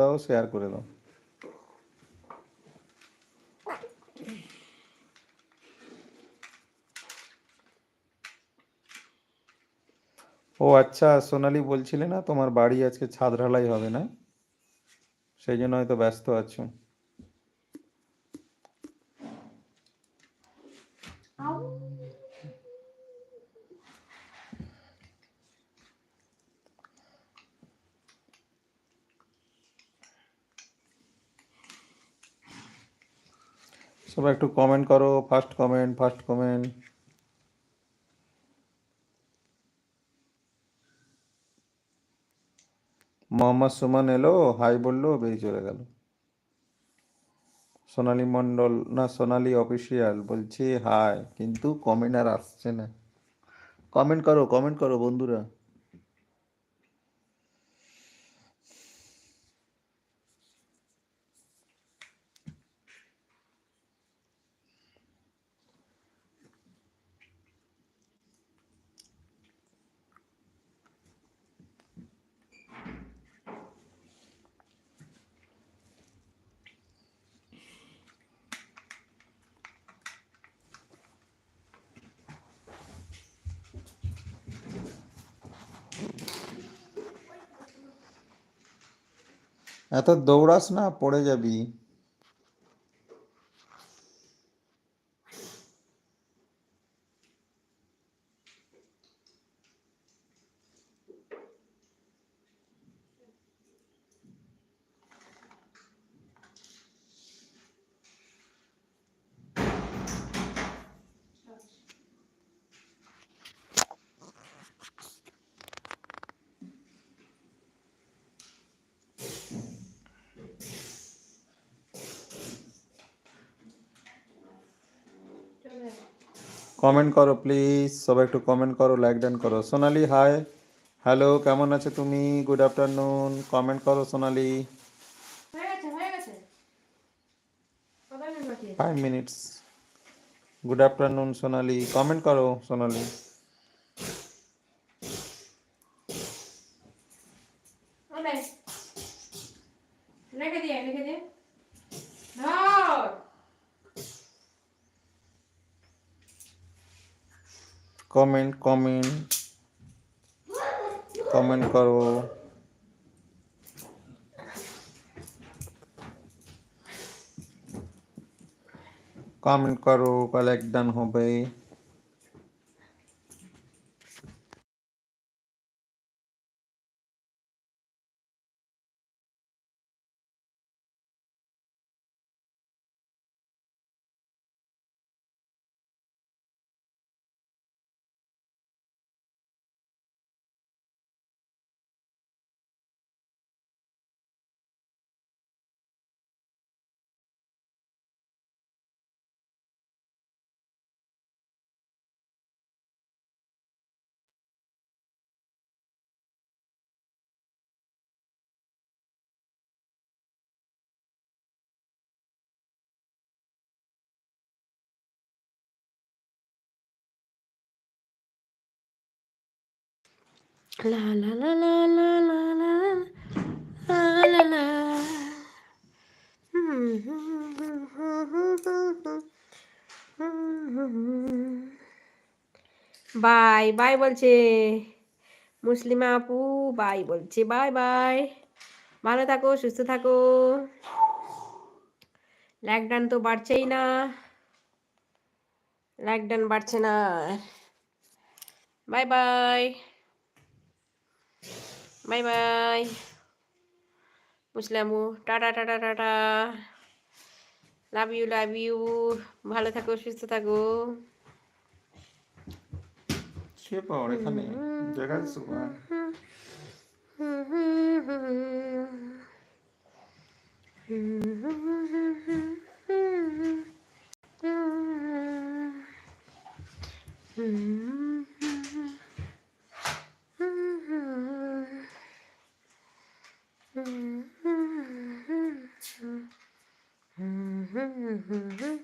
দাও শেয়ার করে দাও। ও আচ্ছা সোনালি বলছিলে না তোমার বাড়ি আজকে ছাদ ঢালাই হবে না? সেই জন্য হয়তো ব্যস্ত আছো। সবাই একটু কমেন্ট করো first comment first comment Mohammad Suman এলো হাই বলল, বেরিয়ে চলে গেল। সোনালি মণ্ডল, না, সোনালি অফিসিয়াল বলছে হাই কিন্তু কমেন্ট আর আসছে না। কমেন্ট করো কমেন্ট করো বন্ধুরা। এত দৌড়াস না পড়ে যাবি। কমেন্ট করো প্লিজ সবাই একটু কমেন্ট করো লাইক ডান করো। সোনালি হাই হ্যালো কেমন আছো তুমি? গুড আফটারনুন কমেন্ট করো, Sonali? Five minutes good afternoon Sonali. Comment করো, সোনালি। লিখে দিয়ে লিখে দিয়ে। Comment comment. कमेंट करो। कमेंट करो कल एक डन हो भाई। La la la la la la la la la la bye bye বলছে। মুসলিমা আপু বাই বলছে। বাই বাই ভালো থাকো, সুস্থ থাকো। লকডাউন তো বাড়ছেই না। লকডাউন বাড়ছে না। Bye bye bye bye মুসলামু tata tata tata love you love you ভালো থাকো সুস্থ থাকো। শুয়ে পড় এখানে। জায়গা আছে Mm-hmm.